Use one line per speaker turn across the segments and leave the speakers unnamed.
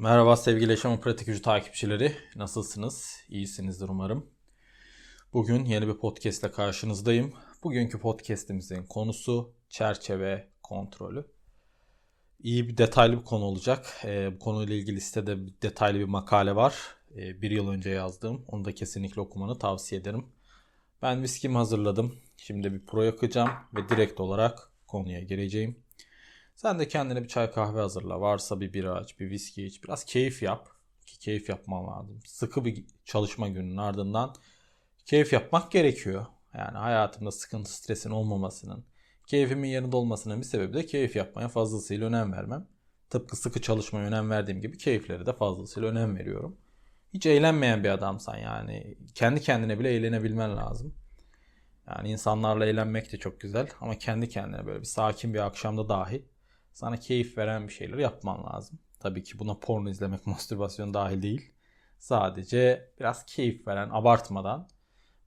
Merhaba sevgili Yaşam Pratik Gücü takipçileri. Nasılsınız? İyisinizdir umarım. Bugün yeni bir podcast ile karşınızdayım. Bugünkü podcast'imizin konusu çerçeve kontrolü. İyi bir detaylı bir konu olacak. Ee, bu konuyla ilgili sitede bir detaylı bir makale var. Ee, bir yıl önce yazdığım. Onu da kesinlikle okumanı tavsiye ederim. Ben viskimi hazırladım. Şimdi bir pro yakacağım ve direkt olarak konuya gireceğim. Sen de kendine bir çay kahve hazırla. Varsa bir bira aç, bir viski iç. Biraz keyif yap. Ki keyif yapman lazım. Sıkı bir çalışma gününün ardından keyif yapmak gerekiyor. Yani hayatımda sıkıntı, stresin olmamasının, keyfimin yerinde olmasının bir sebebi de keyif yapmaya fazlasıyla önem vermem. Tıpkı sıkı çalışmaya önem verdiğim gibi keyiflere de fazlasıyla önem veriyorum. Hiç eğlenmeyen bir adamsan yani kendi kendine bile eğlenebilmen lazım. Yani insanlarla eğlenmek de çok güzel ama kendi kendine böyle bir sakin bir akşamda dahi sana keyif veren bir şeyler yapman lazım. Tabii ki buna porno izlemek, mastürbasyon dahil değil. Sadece biraz keyif veren, abartmadan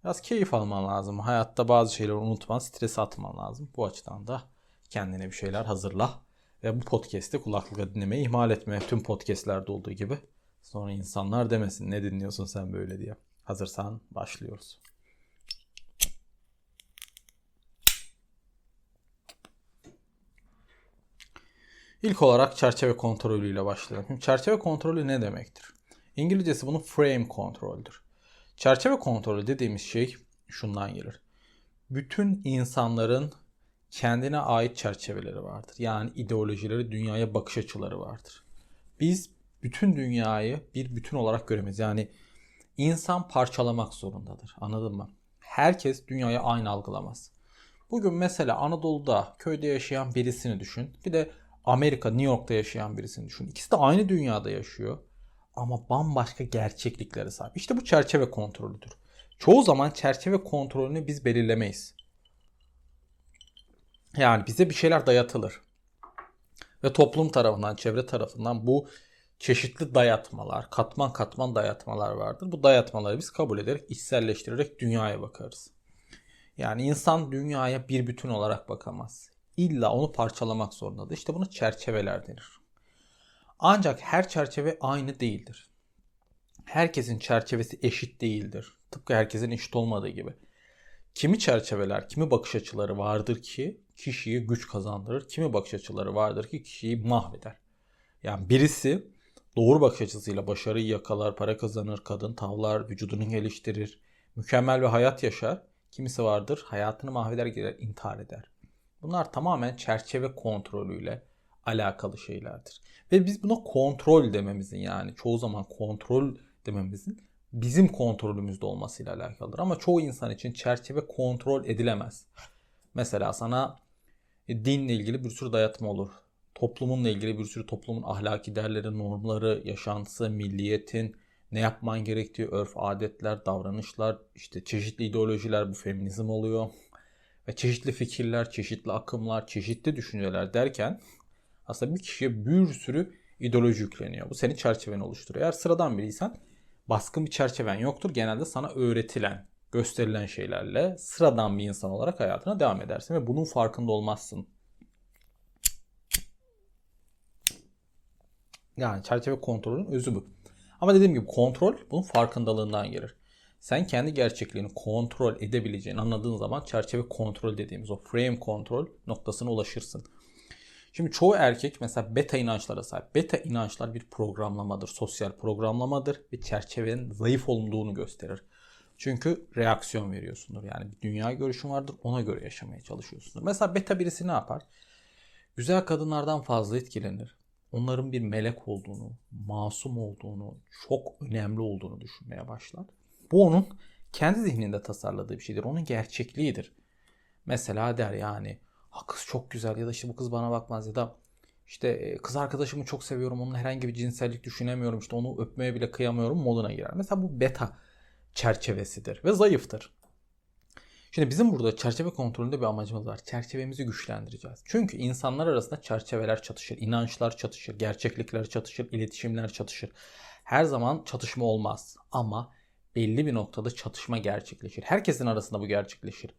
biraz keyif alman lazım. Hayatta bazı şeyleri unutman, stres atman lazım. Bu açıdan da kendine bir şeyler hazırla. Ve bu podcast'i kulaklıkla dinlemeyi ihmal etme. Tüm podcastlerde olduğu gibi. Sonra insanlar demesin ne dinliyorsun sen böyle diye. Hazırsan başlıyoruz. İlk olarak çerçeve kontrolüyle başlayalım. Şimdi çerçeve kontrolü ne demektir? İngilizcesi bunun frame kontroldür. Çerçeve kontrolü dediğimiz şey şundan gelir. Bütün insanların kendine ait çerçeveleri vardır. Yani ideolojileri, dünyaya bakış açıları vardır. Biz bütün dünyayı bir bütün olarak göremeyiz. Yani insan parçalamak zorundadır. Anladın mı? Herkes dünyayı aynı algılamaz. Bugün mesela Anadolu'da köyde yaşayan birisini düşün. Bir de Amerika, New York'ta yaşayan birisini düşün. İkisi de aynı dünyada yaşıyor. Ama bambaşka gerçekliklere sahip. İşte bu çerçeve kontrolüdür. Çoğu zaman çerçeve kontrolünü biz belirlemeyiz. Yani bize bir şeyler dayatılır. Ve toplum tarafından, çevre tarafından bu çeşitli dayatmalar, katman katman dayatmalar vardır. Bu dayatmaları biz kabul ederek, içselleştirerek dünyaya bakarız. Yani insan dünyaya bir bütün olarak bakamaz. İlla onu parçalamak zorundadır. İşte buna çerçeveler denir. Ancak her çerçeve aynı değildir. Herkesin çerçevesi eşit değildir. Tıpkı herkesin eşit olmadığı gibi. Kimi çerçeveler, kimi bakış açıları vardır ki kişiyi güç kazandırır. Kimi bakış açıları vardır ki kişiyi mahveder. Yani birisi doğru bakış açısıyla başarıyı yakalar, para kazanır, kadın tavlar, vücudunu geliştirir, mükemmel bir hayat yaşar. Kimisi vardır hayatını mahveder, gider, intihar eder. Bunlar tamamen çerçeve kontrolüyle alakalı şeylerdir. Ve biz buna kontrol dememizin yani çoğu zaman kontrol dememizin bizim kontrolümüzde olmasıyla alakalıdır. Ama çoğu insan için çerçeve kontrol edilemez. Mesela sana e, dinle ilgili bir sürü dayatma olur. Toplumunla ilgili bir sürü toplumun ahlaki değerleri, normları, yaşantısı, milliyetin, ne yapman gerektiği, örf, adetler, davranışlar, işte çeşitli ideolojiler bu feminizm oluyor ve çeşitli fikirler, çeşitli akımlar, çeşitli düşünceler derken aslında bir kişiye bir sürü ideoloji yükleniyor. Bu senin çerçeveni oluşturuyor. Eğer sıradan biriysen baskın bir çerçeven yoktur. Genelde sana öğretilen, gösterilen şeylerle sıradan bir insan olarak hayatına devam edersin ve bunun farkında olmazsın. Yani çerçeve kontrolün özü bu. Ama dediğim gibi kontrol bunun farkındalığından gelir sen kendi gerçekliğini kontrol edebileceğini anladığın zaman çerçeve kontrol dediğimiz o frame kontrol noktasına ulaşırsın. Şimdi çoğu erkek mesela beta inançlara sahip. Beta inançlar bir programlamadır, sosyal programlamadır ve çerçevenin zayıf olduğunu gösterir. Çünkü reaksiyon veriyorsundur. Yani bir dünya görüşün vardır ona göre yaşamaya çalışıyorsundur. Mesela beta birisi ne yapar? Güzel kadınlardan fazla etkilenir. Onların bir melek olduğunu, masum olduğunu, çok önemli olduğunu düşünmeye başlar. Bu onun kendi zihninde tasarladığı bir şeydir. Onun gerçekliğidir. Mesela der yani ha kız çok güzel ya da işte bu kız bana bakmaz ya da işte e, kız arkadaşımı çok seviyorum. Onun herhangi bir cinsellik düşünemiyorum. İşte onu öpmeye bile kıyamıyorum moduna girer. Mesela bu beta çerçevesidir ve zayıftır. Şimdi bizim burada çerçeve kontrolünde bir amacımız var. Çerçevemizi güçlendireceğiz. Çünkü insanlar arasında çerçeveler çatışır, inançlar çatışır, gerçeklikler çatışır, iletişimler çatışır. Her zaman çatışma olmaz ama belli bir noktada çatışma gerçekleşir. Herkesin arasında bu gerçekleşir.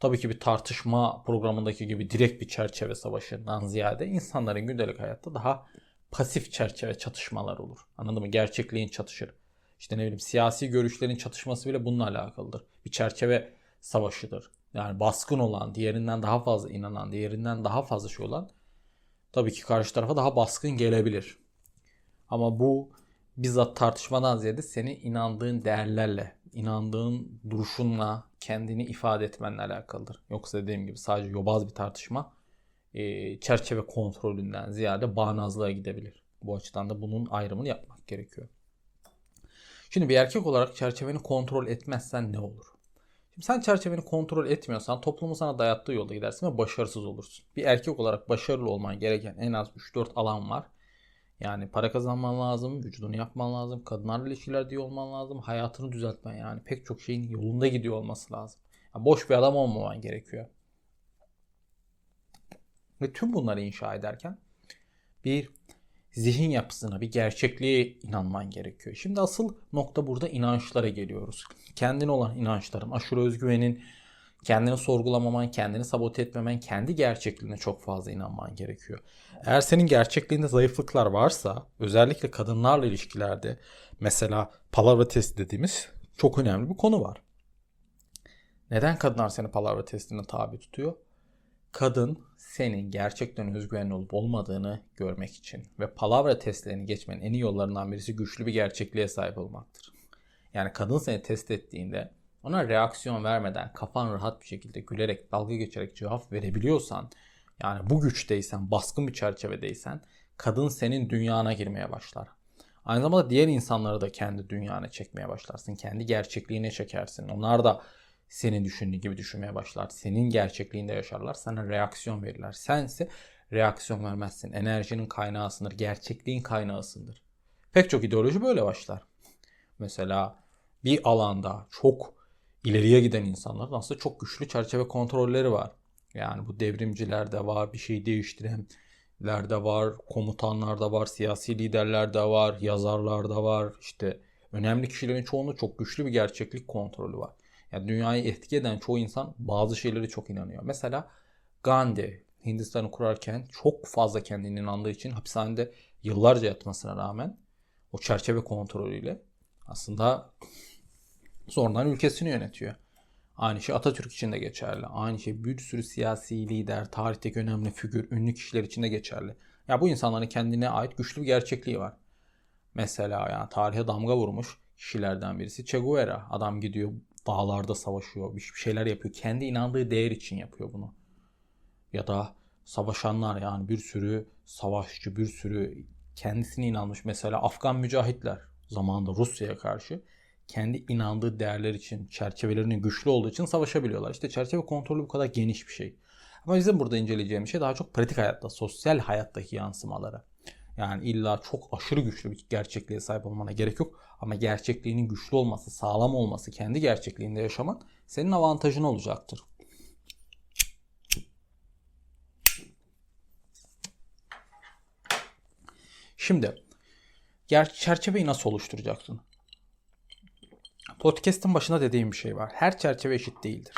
Tabii ki bir tartışma programındaki gibi direkt bir çerçeve savaşından ziyade insanların gündelik hayatta daha pasif çerçeve çatışmalar olur. Anladın mı? Gerçekliğin çatışır. İşte ne bileyim siyasi görüşlerin çatışması bile bununla alakalıdır. Bir çerçeve savaşıdır. Yani baskın olan, diğerinden daha fazla inanan, diğerinden daha fazla şey olan tabii ki karşı tarafa daha baskın gelebilir. Ama bu bizzat tartışmadan ziyade senin inandığın değerlerle, inandığın duruşunla kendini ifade etmenle alakalıdır. Yoksa dediğim gibi sadece yobaz bir tartışma e, çerçeve kontrolünden ziyade bağnazlığa gidebilir. Bu açıdan da bunun ayrımını yapmak gerekiyor. Şimdi bir erkek olarak çerçeveni kontrol etmezsen ne olur? Şimdi sen çerçeveni kontrol etmiyorsan toplumun sana dayattığı yolda gidersin ve başarısız olursun. Bir erkek olarak başarılı olman gereken en az 3-4 alan var. Yani para kazanman lazım, vücudunu yapman lazım, kadınlarla ilişkiler diye olman lazım, hayatını düzeltmen yani pek çok şeyin yolunda gidiyor olması lazım. Yani boş bir adam olmaman gerekiyor. Ve tüm bunları inşa ederken bir zihin yapısına, bir gerçekliğe inanman gerekiyor. Şimdi asıl nokta burada inançlara geliyoruz. Kendine olan inançların, aşırı özgüvenin, kendini sorgulamaman, kendini sabote etmemen, kendi gerçekliğine çok fazla inanman gerekiyor. Eğer senin gerçekliğinde zayıflıklar varsa, özellikle kadınlarla ilişkilerde mesela palavra testi dediğimiz çok önemli bir konu var. Neden kadınlar seni palavra testine tabi tutuyor? Kadın senin gerçekten özgüvenli olup olmadığını görmek için ve palavra testlerini geçmenin en iyi yollarından birisi güçlü bir gerçekliğe sahip olmaktır. Yani kadın seni test ettiğinde ona reaksiyon vermeden kafan rahat bir şekilde gülerek, dalga geçerek cevap verebiliyorsan, yani bu güçteysen, baskın bir çerçevedeysen kadın senin dünyana girmeye başlar. Aynı zamanda diğer insanları da kendi dünyana çekmeye başlarsın. Kendi gerçekliğine çekersin. Onlar da senin düşündüğün gibi düşünmeye başlar. Senin gerçekliğinde yaşarlar. Sana reaksiyon verirler. Sense reaksiyon vermezsin. Enerjinin kaynağısındır. Gerçekliğin kaynağısındır. Pek çok ideoloji böyle başlar. Mesela bir alanda çok ileriye giden insanlar aslında çok güçlü çerçeve kontrolleri var. Yani bu devrimciler de var, bir şey değiştirenler de var, komutanlar da var, siyasi liderler de var, yazarlar da var. İşte önemli kişilerin çoğunda çok güçlü bir gerçeklik kontrolü var. Yani dünyayı etki eden çoğu insan bazı şeyleri çok inanıyor. Mesela Gandhi Hindistan'ı kurarken çok fazla kendine inandığı için hapishanede yıllarca yatmasına rağmen o çerçeve kontrolüyle aslında sonradan ülkesini yönetiyor. Aynı şey Atatürk için de geçerli. Aynı şey bir sürü siyasi lider, tarihteki önemli figür, ünlü kişiler için de geçerli. Ya bu insanların kendine ait güçlü bir gerçekliği var. Mesela yani tarihe damga vurmuş kişilerden birisi Che Guevara. Adam gidiyor dağlarda savaşıyor, bir şeyler yapıyor. Kendi inandığı değer için yapıyor bunu. Ya da savaşanlar yani bir sürü savaşçı, bir sürü kendisine inanmış mesela Afgan mücahitler zamanında Rusya'ya karşı kendi inandığı değerler için, çerçevelerinin güçlü olduğu için savaşabiliyorlar. İşte çerçeve kontrolü bu kadar geniş bir şey. Ama bizim burada inceleyeceğimiz şey daha çok pratik hayatta, sosyal hayattaki yansımaları. Yani illa çok aşırı güçlü bir gerçekliğe sahip olmana gerek yok. Ama gerçekliğinin güçlü olması, sağlam olması, kendi gerçekliğinde yaşaman senin avantajın olacaktır. Şimdi çerçeveyi nasıl oluşturacaksın? Podcast'ın başında dediğim bir şey var. Her çerçeve eşit değildir.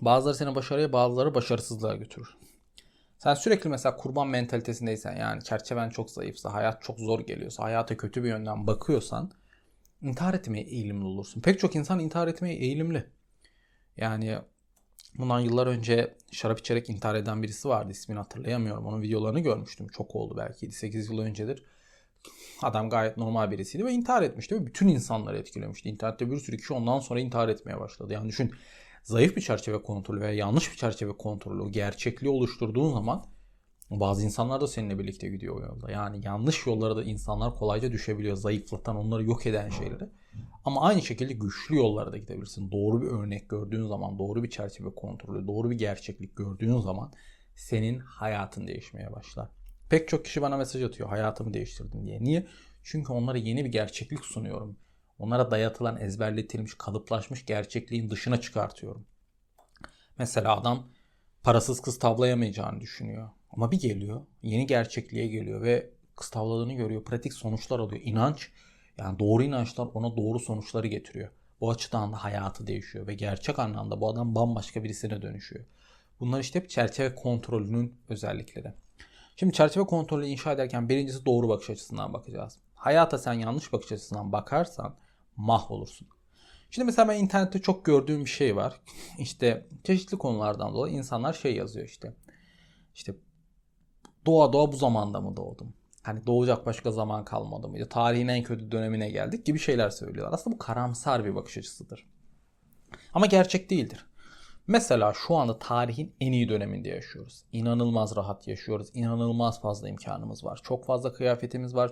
Bazıları seni başarıya, bazıları başarısızlığa götürür. Sen sürekli mesela kurban mentalitesindeysen yani çerçeven çok zayıfsa, hayat çok zor geliyorsa, hayata kötü bir yönden bakıyorsan intihar etmeye eğilimli olursun. Pek çok insan intihar etmeye eğilimli. Yani bundan yıllar önce şarap içerek intihar eden birisi vardı. İsmini hatırlayamıyorum. Onun videolarını görmüştüm. Çok oldu belki 7-8 yıl öncedir. Adam gayet normal birisiydi ve intihar etmişti ve bütün insanları etkilemişti. İnternette bir sürü kişi ondan sonra intihar etmeye başladı. Yani düşün zayıf bir çerçeve kontrolü veya yanlış bir çerçeve kontrolü gerçekliği oluşturduğun zaman bazı insanlar da seninle birlikte gidiyor o yolda. Yani yanlış yollara da insanlar kolayca düşebiliyor. Zayıflatan, onları yok eden şeyleri. Ama aynı şekilde güçlü yollara da gidebilirsin. Doğru bir örnek gördüğün zaman, doğru bir çerçeve kontrolü, doğru bir gerçeklik gördüğün zaman senin hayatın değişmeye başlar. Pek çok kişi bana mesaj atıyor hayatımı değiştirdin diye. Niye? Çünkü onlara yeni bir gerçeklik sunuyorum. Onlara dayatılan, ezberletilmiş, kalıplaşmış gerçekliğin dışına çıkartıyorum. Mesela adam parasız kız tavlayamayacağını düşünüyor. Ama bir geliyor, yeni gerçekliğe geliyor ve kız tavladığını görüyor. Pratik sonuçlar alıyor. İnanç, yani doğru inançlar ona doğru sonuçları getiriyor. Bu açıdan da hayatı değişiyor ve gerçek anlamda bu adam bambaşka birisine dönüşüyor. Bunlar işte hep çerçeve kontrolünün özellikleri. Şimdi çerçeve kontrolü inşa ederken birincisi doğru bakış açısından bakacağız. Hayata sen yanlış bakış açısından bakarsan mahvolursun. Şimdi mesela ben internette çok gördüğüm bir şey var. İşte çeşitli konulardan dolayı insanlar şey yazıyor işte. İşte doğa doğa bu zamanda mı doğdum? Hani doğacak başka zaman kalmadı mıydı? Tarihin en kötü dönemine geldik gibi şeyler söylüyorlar. Aslında bu karamsar bir bakış açısıdır. Ama gerçek değildir. Mesela şu anda tarihin en iyi döneminde yaşıyoruz. İnanılmaz rahat yaşıyoruz. İnanılmaz fazla imkanımız var. Çok fazla kıyafetimiz var.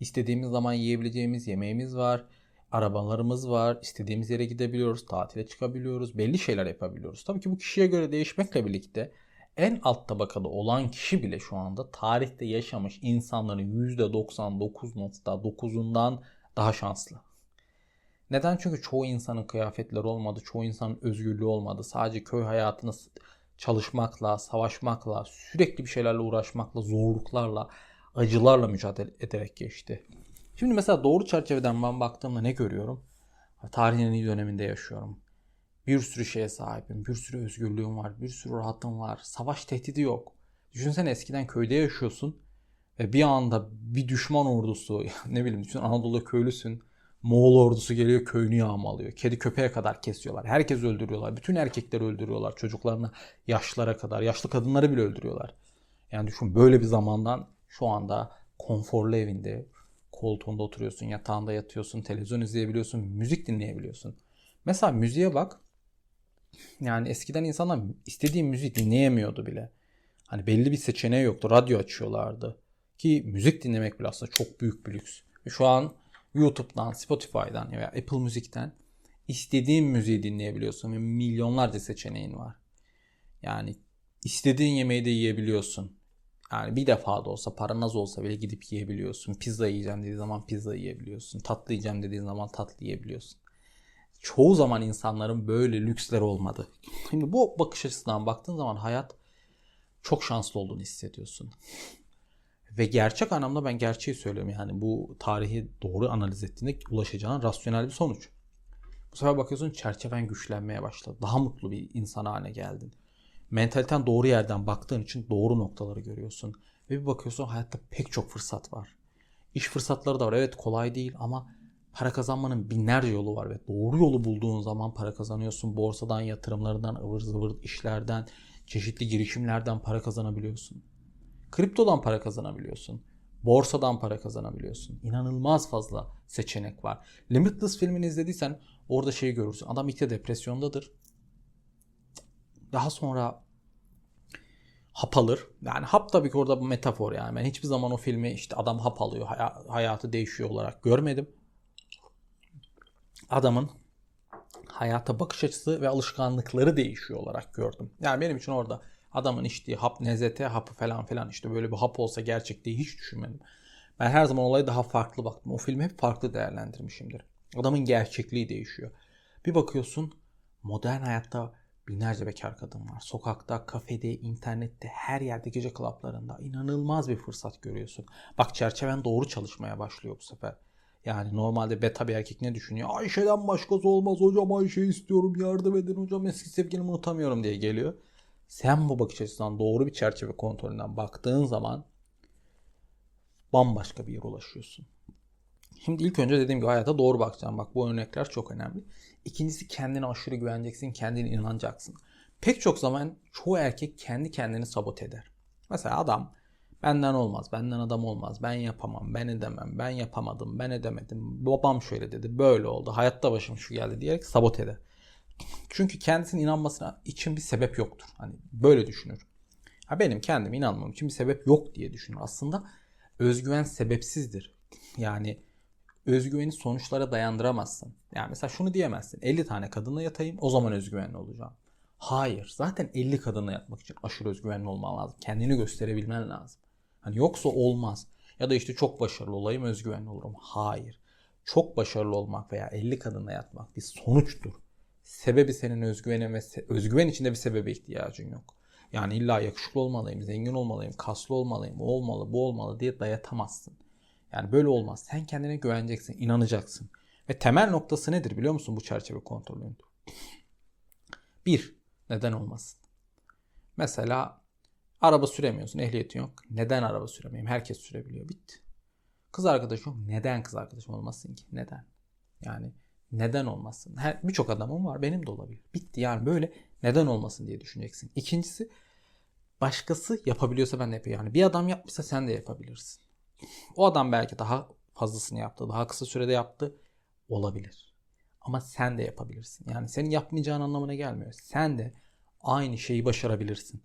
İstediğimiz zaman yiyebileceğimiz yemeğimiz var. Arabalarımız var. İstediğimiz yere gidebiliyoruz. Tatile çıkabiliyoruz. Belli şeyler yapabiliyoruz. Tabii ki bu kişiye göre değişmekle birlikte en alt tabakada olan kişi bile şu anda tarihte yaşamış insanların %99.9'undan daha şanslı. Neden? Çünkü çoğu insanın kıyafetleri olmadı, çoğu insanın özgürlüğü olmadı. Sadece köy hayatını çalışmakla, savaşmakla, sürekli bir şeylerle uğraşmakla, zorluklarla, acılarla mücadele ederek geçti. Şimdi mesela doğru çerçeveden ben baktığımda ne görüyorum? Tarihin en iyi döneminde yaşıyorum. Bir sürü şeye sahibim, bir sürü özgürlüğüm var, bir sürü rahatım var. Savaş tehdidi yok. Düşünsene eskiden köyde yaşıyorsun ve bir anda bir düşman ordusu, ne bileyim düşün Anadolu köylüsün Moğol ordusu geliyor köyünü yağmalıyor. Kedi köpeğe kadar kesiyorlar. Herkes öldürüyorlar. Bütün erkekleri öldürüyorlar. Çocuklarını yaşlara kadar. Yaşlı kadınları bile öldürüyorlar. Yani düşün böyle bir zamandan şu anda konforlu evinde koltuğunda oturuyorsun, yatağında yatıyorsun, televizyon izleyebiliyorsun, müzik dinleyebiliyorsun. Mesela müziğe bak. Yani eskiden insanlar istediği müziği dinleyemiyordu bile. Hani belli bir seçeneği yoktu. Radyo açıyorlardı. Ki müzik dinlemek bile aslında çok büyük bir lüks. Şu an YouTube'dan, Spotify'dan veya Apple Müzik'ten istediğin müziği dinleyebiliyorsun ve milyonlarca seçeneğin var. Yani istediğin yemeği de yiyebiliyorsun. Yani bir defa da olsa paran az olsa bile gidip yiyebiliyorsun. Pizza yiyeceğim dediği zaman pizza yiyebiliyorsun. Tatlı yiyeceğim dediğin zaman tatlı yiyebiliyorsun. Çoğu zaman insanların böyle lüksler olmadı. Şimdi bu bakış açısından baktığın zaman hayat çok şanslı olduğunu hissediyorsun. Ve gerçek anlamda ben gerçeği söylüyorum. Yani bu tarihi doğru analiz ettiğinde ulaşacağın rasyonel bir sonuç. Bu sefer bakıyorsun çerçeven güçlenmeye başladı. Daha mutlu bir insan haline geldin. Mentaliten doğru yerden baktığın için doğru noktaları görüyorsun. Ve bir bakıyorsun hayatta pek çok fırsat var. İş fırsatları da var. Evet kolay değil ama para kazanmanın binlerce yolu var ve doğru yolu bulduğun zaman para kazanıyorsun. Borsadan, yatırımlardan, ıvır zıvır işlerden, çeşitli girişimlerden para kazanabiliyorsun. Kriptodan para kazanabiliyorsun. Borsadan para kazanabiliyorsun. İnanılmaz fazla seçenek var. Limitless filmini izlediysen orada şeyi görürsün. Adam ilk de depresyondadır. Daha sonra hap alır. Yani hap tabii ki orada bu metafor yani. Ben hiçbir zaman o filmi işte adam hap alıyor, hayatı değişiyor olarak görmedim. Adamın hayata bakış açısı ve alışkanlıkları değişiyor olarak gördüm. Yani benim için orada Adamın içtiği hap NZT hapı falan filan işte böyle bir hap olsa gerçek diye hiç düşünmedim. Ben her zaman olaya daha farklı baktım. O filmi hep farklı değerlendirmişimdir. Adamın gerçekliği değişiyor. Bir bakıyorsun modern hayatta binlerce bekar kadın var. Sokakta, kafede, internette, her yerde gece klaplarında inanılmaz bir fırsat görüyorsun. Bak çerçeven doğru çalışmaya başlıyor bu sefer. Yani normalde beta bir erkek ne düşünüyor? Ayşe'den başkası olmaz hocam Ayşe istiyorum yardım edin hocam eski sevgilimi unutamıyorum diye geliyor sen bu bakış açısından doğru bir çerçeve kontrolünden baktığın zaman bambaşka bir yere ulaşıyorsun. Şimdi ilk önce dediğim gibi hayata doğru bakacağım. Bak bu örnekler çok önemli. İkincisi kendine aşırı güveneceksin, kendine inanacaksın. Pek çok zaman çoğu erkek kendi kendini sabot eder. Mesela adam benden olmaz, benden adam olmaz, ben yapamam, ben edemem, ben yapamadım, ben edemedim, babam şöyle dedi, böyle oldu, hayatta başım şu geldi diyerek sabot eder. Çünkü kendisinin inanmasına için bir sebep yoktur. Hani böyle düşünür. Ha benim kendim inanmam için bir sebep yok diye düşünür. Aslında özgüven sebepsizdir. Yani özgüveni sonuçlara dayandıramazsın. Yani mesela şunu diyemezsin. 50 tane kadınla yatayım o zaman özgüvenli olacağım. Hayır. Zaten 50 kadınla yatmak için aşırı özgüvenli olman lazım. Kendini gösterebilmen lazım. Hani yoksa olmaz. Ya da işte çok başarılı olayım özgüvenli olurum. Hayır. Çok başarılı olmak veya 50 kadınla yatmak bir sonuçtur sebebi senin özgüvenin ve özgüven içinde bir sebebe ihtiyacın yok. Yani illa yakışıklı olmalıyım, zengin olmalıyım, kaslı olmalıyım, o olmalı, bu olmalı diye dayatamazsın. Yani böyle olmaz. Sen kendine güveneceksin, inanacaksın. Ve temel noktası nedir biliyor musun bu çerçeve kontrolünün? Bir, neden olmasın? Mesela Araba süremiyorsun, ehliyetin yok. Neden araba süremeyeyim? Herkes sürebiliyor. Bitti. Kız arkadaşım yok. Neden kız arkadaşım olmasın ki? Neden? Yani neden olmasın? Birçok adamım var, benim de olabilir. Bitti yani böyle neden olmasın diye düşüneceksin. İkincisi başkası yapabiliyorsa ben de yapıyorum. Yani bir adam yapmışsa sen de yapabilirsin. O adam belki daha fazlasını yaptı, daha kısa sürede yaptı olabilir. Ama sen de yapabilirsin. Yani senin yapmayacağın anlamına gelmiyor. Sen de aynı şeyi başarabilirsin.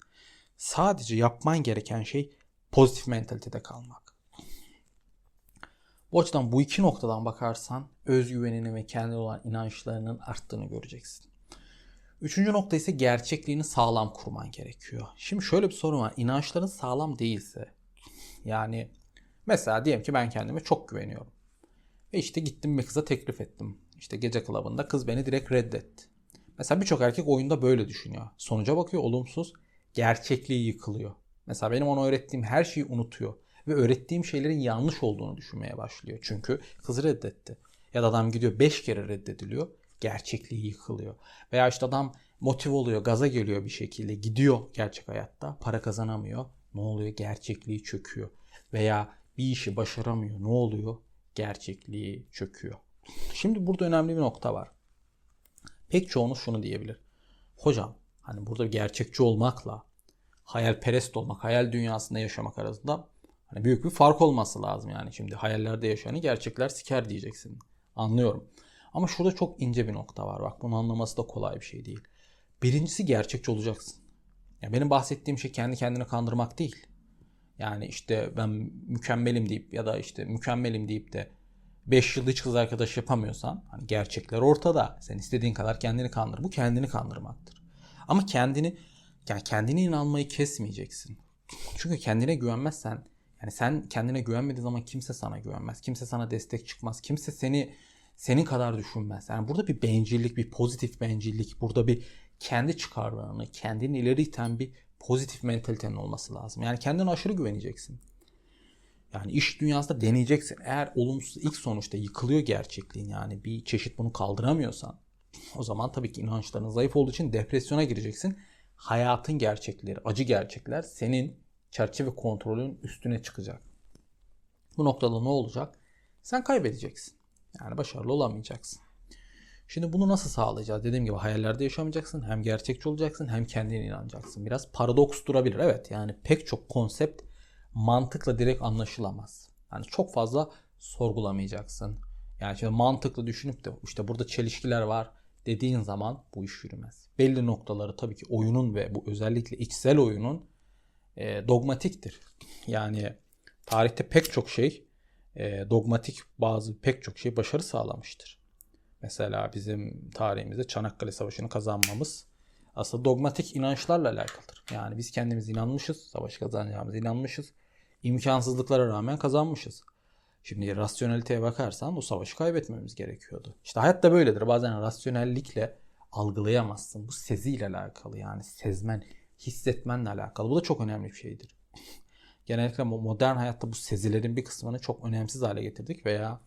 Sadece yapman gereken şey pozitif mentalitede kalmak. Bu açıdan bu iki noktadan bakarsan özgüvenini ve kendine olan inançlarının arttığını göreceksin. Üçüncü nokta ise gerçekliğini sağlam kurman gerekiyor. Şimdi şöyle bir sorun var. İnançların sağlam değilse yani mesela diyelim ki ben kendime çok güveniyorum. Ve işte gittim bir kıza teklif ettim. İşte gece klubunda kız beni direkt reddetti. Mesela birçok erkek oyunda böyle düşünüyor. Sonuca bakıyor olumsuz. Gerçekliği yıkılıyor. Mesela benim ona öğrettiğim her şeyi unutuyor. Ve öğrettiğim şeylerin yanlış olduğunu düşünmeye başlıyor. Çünkü kızı reddetti. Ya da adam gidiyor 5 kere reddediliyor. Gerçekliği yıkılıyor. Veya işte adam motive oluyor, gaza geliyor bir şekilde. Gidiyor gerçek hayatta. Para kazanamıyor. Ne oluyor? Gerçekliği çöküyor. Veya bir işi başaramıyor. Ne oluyor? Gerçekliği çöküyor. Şimdi burada önemli bir nokta var. Pek çoğunuz şunu diyebilir. Hocam hani burada gerçekçi olmakla hayalperest olmak, hayal dünyasında yaşamak arasında hani büyük bir fark olması lazım yani. Şimdi hayallerde yaşayanı gerçekler siker diyeceksin. Anlıyorum. Ama şurada çok ince bir nokta var. Bak bunu anlaması da kolay bir şey değil. Birincisi gerçekçi olacaksın. Ya benim bahsettiğim şey kendi kendini kandırmak değil. Yani işte ben mükemmelim deyip ya da işte mükemmelim deyip de 5 yıl hiç kız arkadaş yapamıyorsan hani gerçekler ortada. Sen istediğin kadar kendini kandır. Bu kendini kandırmaktır. Ama kendini yani kendine inanmayı kesmeyeceksin. Çünkü kendine güvenmezsen yani sen kendine güvenmediğin zaman kimse sana güvenmez. Kimse sana destek çıkmaz. Kimse seni senin kadar düşünmez. Yani burada bir bencillik, bir pozitif bencillik, burada bir kendi çıkarlarını, kendini ileri iten bir pozitif mentalitenin olması lazım. Yani kendine aşırı güveneceksin. Yani iş dünyasında deneyeceksin. Eğer olumsuz ilk sonuçta yıkılıyor gerçekliğin yani bir çeşit bunu kaldıramıyorsan o zaman tabii ki inançların zayıf olduğu için depresyona gireceksin. Hayatın gerçekleri, acı gerçekler senin çerçeve kontrolün üstüne çıkacak. Bu noktada ne olacak? Sen kaybedeceksin. Yani başarılı olamayacaksın. Şimdi bunu nasıl sağlayacağız? Dediğim gibi hayallerde yaşamayacaksın. Hem gerçekçi olacaksın hem kendine inanacaksın. Biraz paradoks durabilir. Evet yani pek çok konsept mantıkla direkt anlaşılamaz. Yani çok fazla sorgulamayacaksın. Yani şimdi mantıklı düşünüp de işte burada çelişkiler var dediğin zaman bu iş yürümez. Belli noktaları tabii ki oyunun ve bu özellikle içsel oyunun e, dogmatiktir. Yani tarihte pek çok şey e, dogmatik bazı pek çok şey başarı sağlamıştır. Mesela bizim tarihimizde Çanakkale Savaşı'nı kazanmamız aslında dogmatik inançlarla alakalıdır. Yani biz kendimiz inanmışız, savaşı kazanacağımıza inanmışız. İmkansızlıklara rağmen kazanmışız. Şimdi rasyoneliteye bakarsan bu savaşı kaybetmemiz gerekiyordu. İşte hayat da böyledir. Bazen rasyonellikle algılayamazsın. Bu seziyle alakalı yani sezmen, hissetmenle alakalı. Bu da çok önemli bir şeydir. Genellikle modern hayatta bu sezilerin bir kısmını çok önemsiz hale getirdik veya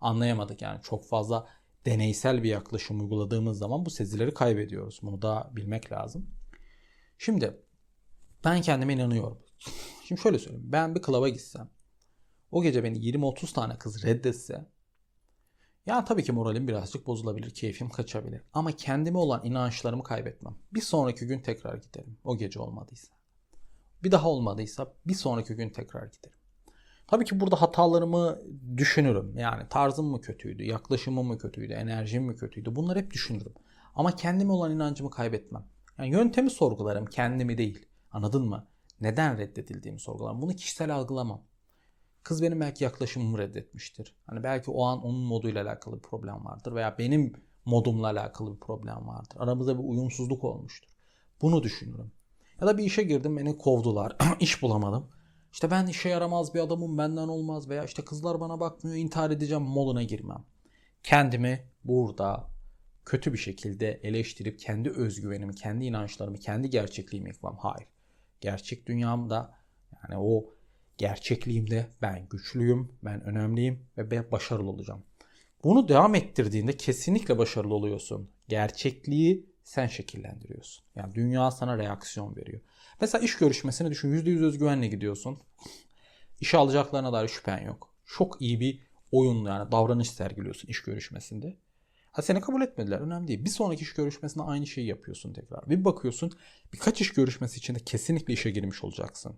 anlayamadık. Yani çok fazla deneysel bir yaklaşım uyguladığımız zaman bu sezileri kaybediyoruz. Bunu da bilmek lazım. Şimdi ben kendime inanıyorum. Şimdi şöyle söyleyeyim. Ben bir klaba gitsem o gece beni 20-30 tane kız reddetse ya tabii ki moralim birazcık bozulabilir, keyfim kaçabilir. Ama kendime olan inançlarımı kaybetmem. Bir sonraki gün tekrar giderim. O gece olmadıysa. Bir daha olmadıysa bir sonraki gün tekrar giderim. Tabii ki burada hatalarımı düşünürüm. Yani tarzım mı kötüydü, yaklaşımım mı kötüydü, enerjim mi kötüydü? Bunları hep düşünürüm. Ama kendime olan inancımı kaybetmem. Yani yöntemi sorgularım, kendimi değil. Anladın mı? Neden reddedildiğimi sorgularım. Bunu kişisel algılamam. Kız benim belki yaklaşımımı reddetmiştir. Hani belki o an onun moduyla alakalı bir problem vardır veya benim modumla alakalı bir problem vardır. Aramızda bir uyumsuzluk olmuştur. Bunu düşünürüm. Ya da bir işe girdim beni kovdular. iş bulamadım. İşte ben işe yaramaz bir adamım benden olmaz veya işte kızlar bana bakmıyor intihar edeceğim moduna girmem. Kendimi burada kötü bir şekilde eleştirip kendi özgüvenimi, kendi inançlarımı, kendi gerçekliğimi yıkmam. Hayır. Gerçek dünyamda yani o gerçekliğimde ben güçlüyüm, ben önemliyim ve ben başarılı olacağım. Bunu devam ettirdiğinde kesinlikle başarılı oluyorsun. Gerçekliği sen şekillendiriyorsun. Yani dünya sana reaksiyon veriyor. Mesela iş görüşmesini düşün. %100 özgüvenle gidiyorsun. İşe alacaklarına dair şüphen yok. Çok iyi bir oyun yani davranış sergiliyorsun iş görüşmesinde. Ha seni kabul etmediler önemli değil. Bir sonraki iş görüşmesinde aynı şeyi yapıyorsun tekrar. Bir bakıyorsun birkaç iş görüşmesi içinde kesinlikle işe girmiş olacaksın.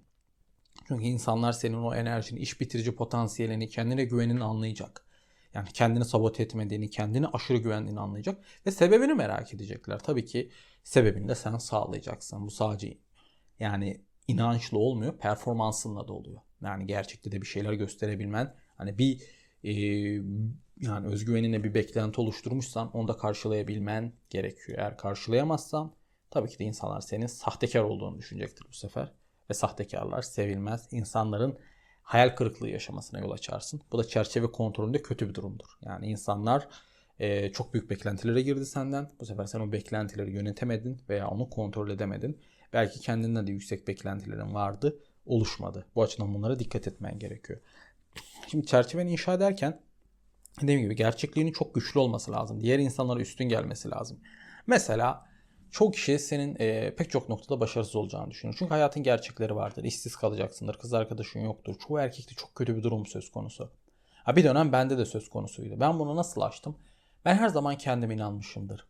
Çünkü insanlar senin o enerjini, iş bitirici potansiyelini, kendine güvenini anlayacak. Yani kendini sabote etmediğini, kendini aşırı güvendiğini anlayacak ve sebebini merak edecekler. Tabii ki sebebini de sen sağlayacaksın. Bu sadece yani inançlı olmuyor, performansınla da oluyor. Yani gerçekte de bir şeyler gösterebilmen, hani bir e, yani özgüvenine bir beklenti oluşturmuşsan onu da karşılayabilmen gerekiyor. Eğer karşılayamazsan tabii ki de insanlar senin sahtekar olduğunu düşünecektir bu sefer. Ve sahtekarlar sevilmez. İnsanların hayal kırıklığı yaşamasına yol açarsın. Bu da çerçeve kontrolünde kötü bir durumdur. Yani insanlar e, çok büyük beklentilere girdi senden. Bu sefer sen o beklentileri yönetemedin veya onu kontrol edemedin. Belki kendinden de yüksek beklentilerin vardı, oluşmadı. Bu açıdan bunlara dikkat etmen gerekiyor. Şimdi çerçeveni inşa ederken dediğim gibi gerçekliğinin çok güçlü olması lazım. Diğer insanlara üstün gelmesi lazım. Mesela çok kişi senin e, pek çok noktada başarısız olacağını düşünüyor. Çünkü hayatın gerçekleri vardır. İşsiz kalacaksındır. Kız arkadaşın yoktur. Çoğu erkekte çok kötü bir durum söz konusu. Ha, bir dönem bende de söz konusuydu. Ben bunu nasıl açtım? Ben her zaman kendime inanmışımdır.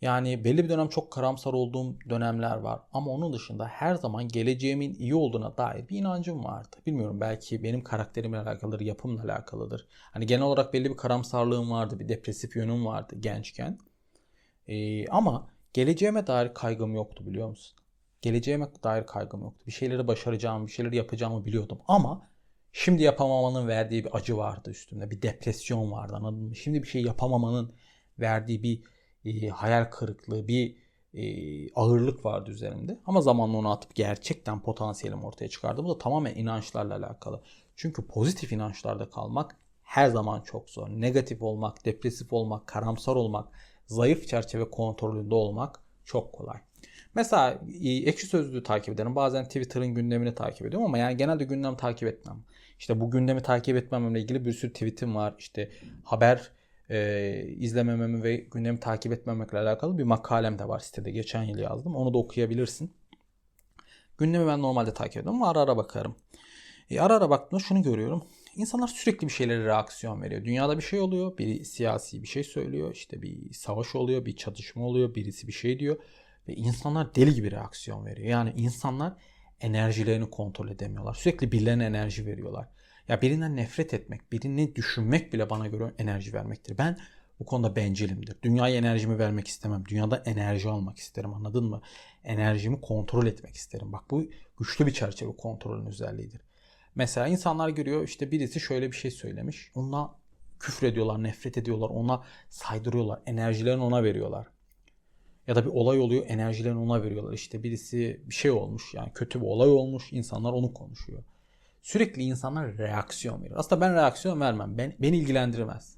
Yani belli bir dönem çok karamsar olduğum dönemler var. Ama onun dışında her zaman geleceğimin iyi olduğuna dair bir inancım vardı. Bilmiyorum belki benim karakterimle alakalıdır, yapımla alakalıdır. Hani genel olarak belli bir karamsarlığım vardı, bir depresif yönüm vardı gençken. Ee, ama geleceğime dair kaygım yoktu biliyor musun? Geleceğime dair kaygım yoktu. Bir şeyleri başaracağımı, bir şeyleri yapacağımı biliyordum. Ama şimdi yapamamanın verdiği bir acı vardı üstümde. Bir depresyon vardı anladın mı? Şimdi bir şey yapamamanın verdiği bir e, hayal kırıklığı, bir e, ağırlık vardı üzerimde. Ama zamanla onu atıp gerçekten potansiyelimi ortaya çıkardım. Bu da tamamen inançlarla alakalı. Çünkü pozitif inançlarda kalmak her zaman çok zor. Negatif olmak, depresif olmak, karamsar olmak, zayıf çerçeve kontrolünde olmak çok kolay. Mesela e, ekşi sözlüğü takip ederim. Bazen Twitter'ın gündemini takip ediyorum ama yani genelde gündem takip etmem. İşte bu gündemi takip etmememle ilgili bir sürü tweetim var. İşte haber e, izlemememi ve gündemi takip etmemekle alakalı bir makalem de var sitede. Geçen yıl yazdım. Onu da okuyabilirsin. Gündemi ben normalde takip ediyorum ama ara ara bakarım. E, ara ara baktığımda şunu görüyorum. İnsanlar sürekli bir şeylere reaksiyon veriyor. Dünyada bir şey oluyor. Biri siyasi bir şey söylüyor. İşte bir savaş oluyor. Bir çatışma oluyor. Birisi bir şey diyor. Ve insanlar deli gibi reaksiyon veriyor. Yani insanlar enerjilerini kontrol edemiyorlar. Sürekli birilerine enerji veriyorlar. Ya birinden nefret etmek, birini düşünmek bile bana göre enerji vermektir. Ben bu konuda bencilimdir. Dünyaya enerjimi vermek istemem. Dünyada enerji almak isterim anladın mı? Enerjimi kontrol etmek isterim. Bak bu güçlü bir çerçeve kontrolün özelliğidir. Mesela insanlar görüyor işte birisi şöyle bir şey söylemiş. Onunla küfür ediyorlar, nefret ediyorlar, ona saydırıyorlar, enerjilerini ona veriyorlar. Ya da bir olay oluyor, enerjilerini ona veriyorlar. İşte birisi bir şey olmuş yani kötü bir olay olmuş, insanlar onu konuşuyor. Sürekli insanlar reaksiyon veriyor. Aslında ben reaksiyon vermem. Ben, beni ilgilendirmez.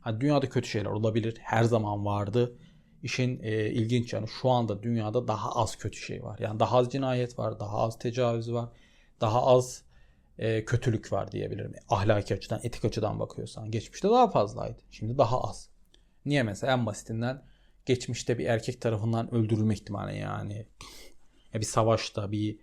Hani dünyada kötü şeyler olabilir. Her zaman vardı. İşin e, ilginç yanı şu anda dünyada daha az kötü şey var. Yani daha az cinayet var, daha az tecavüz var, daha az e, kötülük var diyebilirim. Ahlaki açıdan, etik açıdan bakıyorsan. Geçmişte daha fazlaydı. Şimdi daha az. Niye mesela en basitinden geçmişte bir erkek tarafından öldürülme ihtimali yani. Ya bir savaşta, bir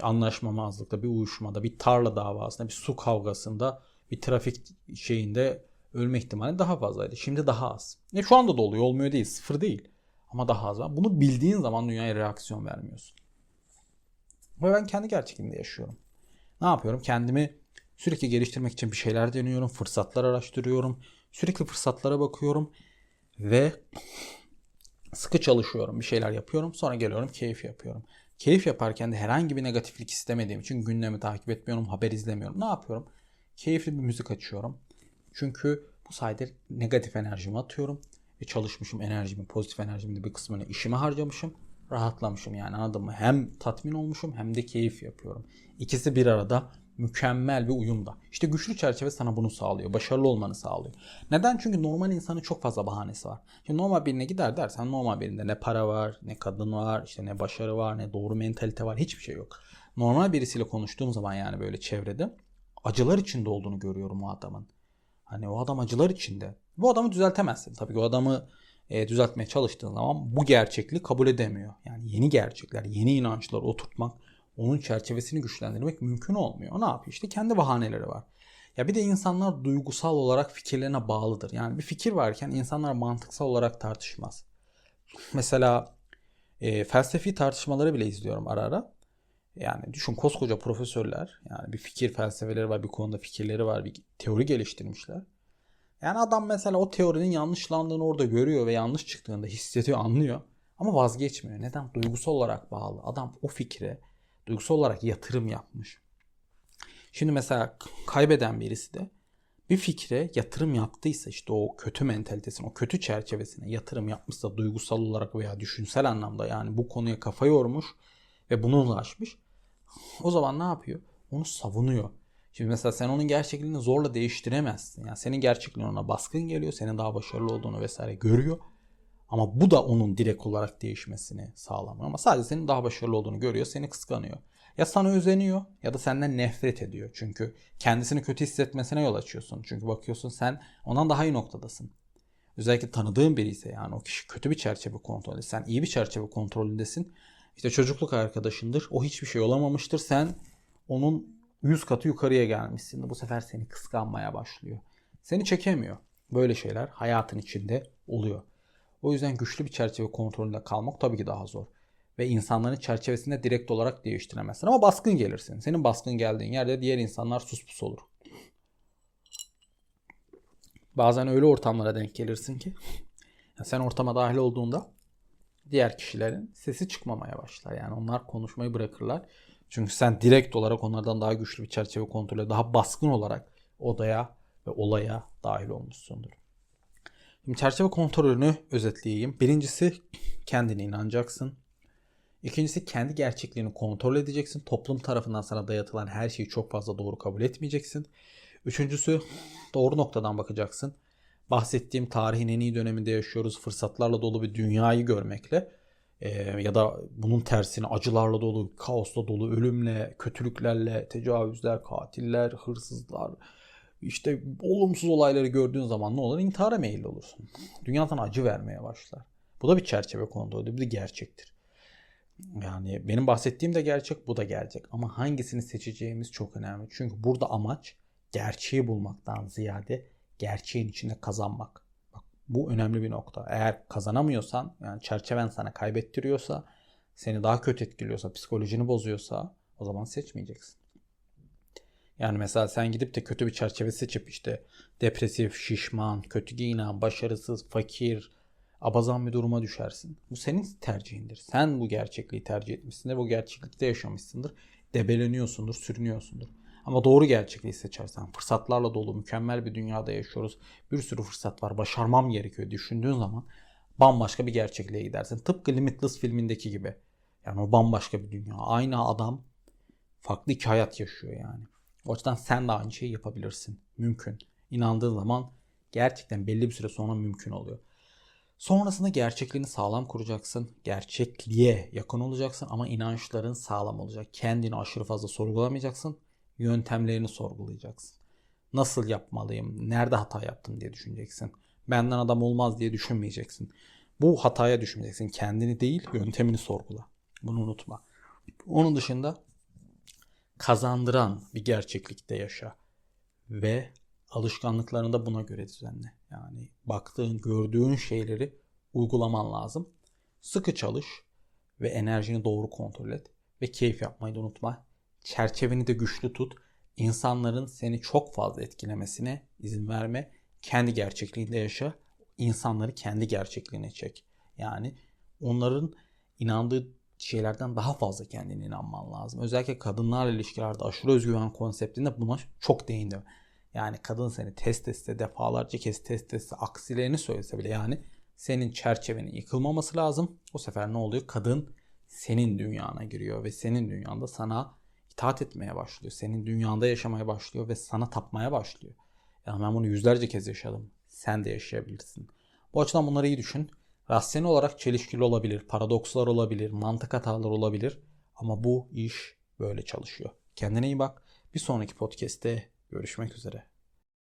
anlaşmamazlıkta, bir uyuşmada, bir tarla davasında, bir su kavgasında, bir trafik şeyinde ölme ihtimali daha fazlaydı. Şimdi daha az. E şu anda da oluyor, olmuyor değil, sıfır değil. Ama daha az var. Bunu bildiğin zaman dünyaya reaksiyon vermiyorsun. Ve ben kendi gerçekliğimde yaşıyorum. Ne yapıyorum? Kendimi sürekli geliştirmek için bir şeyler deniyorum, fırsatlar araştırıyorum. Sürekli fırsatlara bakıyorum ve sıkı çalışıyorum, bir şeyler yapıyorum. Sonra geliyorum, keyif yapıyorum. Keyif yaparken de herhangi bir negatiflik istemediğim için gündemi takip etmiyorum, haber izlemiyorum. Ne yapıyorum? Keyifli bir müzik açıyorum. Çünkü bu sayede negatif enerjimi atıyorum. Ve çalışmışım enerjimi, pozitif enerjimin bir kısmını işime harcamışım. Rahatlamışım yani anladın mı? Hem tatmin olmuşum hem de keyif yapıyorum. İkisi bir arada mükemmel bir uyumda. İşte güçlü çerçeve sana bunu sağlıyor. Başarılı olmanı sağlıyor. Neden? Çünkü normal insanın çok fazla bahanesi var. Şimdi normal birine gider dersen normal birinde ne para var, ne kadın var, işte ne başarı var, ne doğru mentalite var. Hiçbir şey yok. Normal birisiyle konuştuğum zaman yani böyle çevrede acılar içinde olduğunu görüyorum o adamın. Hani o adam acılar içinde. Bu adamı düzeltemezsin. Tabii ki o adamı e, düzeltmeye çalıştığın zaman bu gerçekliği kabul edemiyor. Yani yeni gerçekler, yeni inançlar oturtmak, onun çerçevesini güçlendirmek mümkün olmuyor. Ne yapıyor? İşte kendi bahaneleri var. Ya bir de insanlar duygusal olarak fikirlerine bağlıdır. Yani bir fikir varken insanlar mantıksal olarak tartışmaz. Mesela e, felsefi tartışmaları bile izliyorum ara ara. Yani düşün koskoca profesörler yani bir fikir felsefeleri var bir konuda fikirleri var bir teori geliştirmişler. Yani adam mesela o teorinin yanlışlandığını orada görüyor ve yanlış çıktığında hissediyor anlıyor ama vazgeçmiyor. Neden? Duygusal olarak bağlı. Adam o fikre duygusal olarak yatırım yapmış. Şimdi mesela kaybeden birisi de bir fikre yatırım yaptıysa işte o kötü mentalitesine, o kötü çerçevesine yatırım yapmışsa duygusal olarak veya düşünsel anlamda yani bu konuya kafa yormuş ve bunu ulaşmış. O zaman ne yapıyor? Onu savunuyor. Şimdi mesela sen onun gerçekliğini zorla değiştiremezsin. Yani senin gerçekliğin ona baskın geliyor. Senin daha başarılı olduğunu vesaire görüyor. Ama bu da onun direkt olarak değişmesini sağlamıyor. Ama sadece senin daha başarılı olduğunu görüyor. Seni kıskanıyor. Ya sana özeniyor ya da senden nefret ediyor. Çünkü kendisini kötü hissetmesine yol açıyorsun. Çünkü bakıyorsun sen ondan daha iyi noktadasın. Özellikle tanıdığın biri ise yani o kişi kötü bir çerçeve kontrolünde. Sen iyi bir çerçeve kontrolündesin. İşte çocukluk arkadaşındır. O hiçbir şey olamamıştır. Sen onun yüz katı yukarıya gelmişsin. Bu sefer seni kıskanmaya başlıyor. Seni çekemiyor. Böyle şeyler hayatın içinde oluyor. O yüzden güçlü bir çerçeve kontrolünde kalmak tabii ki daha zor. Ve insanların çerçevesinde direkt olarak değiştiremezsin. Ama baskın gelirsin. Senin baskın geldiğin yerde diğer insanlar suspus olur. Bazen öyle ortamlara denk gelirsin ki sen ortama dahil olduğunda diğer kişilerin sesi çıkmamaya başlar. Yani onlar konuşmayı bırakırlar. Çünkü sen direkt olarak onlardan daha güçlü bir çerçeve kontrolü, daha baskın olarak odaya ve olaya dahil olmuşsundur. Şimdi çerçeve kontrolünü özetleyeyim. Birincisi kendine inanacaksın. İkincisi kendi gerçekliğini kontrol edeceksin. Toplum tarafından sana dayatılan her şeyi çok fazla doğru kabul etmeyeceksin. Üçüncüsü doğru noktadan bakacaksın. Bahsettiğim tarihin en iyi döneminde yaşıyoruz. Fırsatlarla dolu bir dünyayı görmekle e, ya da bunun tersine acılarla dolu, kaosla dolu, ölümle, kötülüklerle, tecavüzler, katiller, hırsızlar, işte olumsuz olayları gördüğün zaman ne olur? İntihara meyilli olursun. Dünya sana acı vermeye başlar. Bu da bir çerçeve kontrolü, bu da gerçektir. Yani benim bahsettiğim de gerçek, bu da gerçek. Ama hangisini seçeceğimiz çok önemli. Çünkü burada amaç gerçeği bulmaktan ziyade gerçeğin içinde kazanmak. Bu önemli bir nokta. Eğer kazanamıyorsan, yani çerçeven sana kaybettiriyorsa, seni daha kötü etkiliyorsa, psikolojini bozuyorsa o zaman seçmeyeceksin. Yani mesela sen gidip de kötü bir çerçeve seçip işte depresif, şişman, kötü giyinen, başarısız, fakir, abazan bir duruma düşersin. Bu senin tercihindir. Sen bu gerçekliği tercih etmişsindir. Bu gerçeklikte yaşamışsındır. Debeleniyorsundur, sürünüyorsundur. Ama doğru gerçekliği seçersen, fırsatlarla dolu mükemmel bir dünyada yaşıyoruz. Bir sürü fırsat var, başarmam gerekiyor düşündüğün zaman bambaşka bir gerçekliğe gidersin. Tıpkı Limitless filmindeki gibi. Yani o bambaşka bir dünya. Aynı adam farklı iki hayat yaşıyor yani. O açıdan sen de aynı şeyi yapabilirsin. Mümkün. İnandığın zaman gerçekten belli bir süre sonra mümkün oluyor. Sonrasında gerçekliğini sağlam kuracaksın. Gerçekliğe yakın olacaksın ama inançların sağlam olacak. Kendini aşırı fazla sorgulamayacaksın. Yöntemlerini sorgulayacaksın. Nasıl yapmalıyım? Nerede hata yaptım diye düşüneceksin. Benden adam olmaz diye düşünmeyeceksin. Bu hataya düşmeyeceksin. Kendini değil, yöntemini sorgula. Bunu unutma. Onun dışında kazandıran bir gerçeklikte yaşa ve alışkanlıklarını da buna göre düzenle. Yani baktığın, gördüğün şeyleri uygulaman lazım. Sıkı çalış ve enerjini doğru kontrol et ve keyif yapmayı da unutma. Çerçeveni de güçlü tut. İnsanların seni çok fazla etkilemesine izin verme. Kendi gerçekliğinde yaşa. İnsanları kendi gerçekliğine çek. Yani onların inandığı şeylerden daha fazla kendine inanman lazım. Özellikle kadınlarla ilişkilerde aşırı özgüven konseptinde buna çok değindim. Yani kadın seni test etse defalarca kez test etse aksilerini söylese bile yani senin çerçevenin yıkılmaması lazım. O sefer ne oluyor? Kadın senin dünyana giriyor ve senin dünyanda sana itaat etmeye başlıyor. Senin dünyanda yaşamaya başlıyor ve sana tapmaya başlıyor. Yani ben bunu yüzlerce kez yaşadım. Sen de yaşayabilirsin. Bu açıdan bunları iyi düşün. Rasyonel olarak çelişkili olabilir, paradokslar olabilir, mantık hataları olabilir. Ama bu iş böyle çalışıyor. Kendine iyi bak. Bir sonraki podcast'te görüşmek üzere.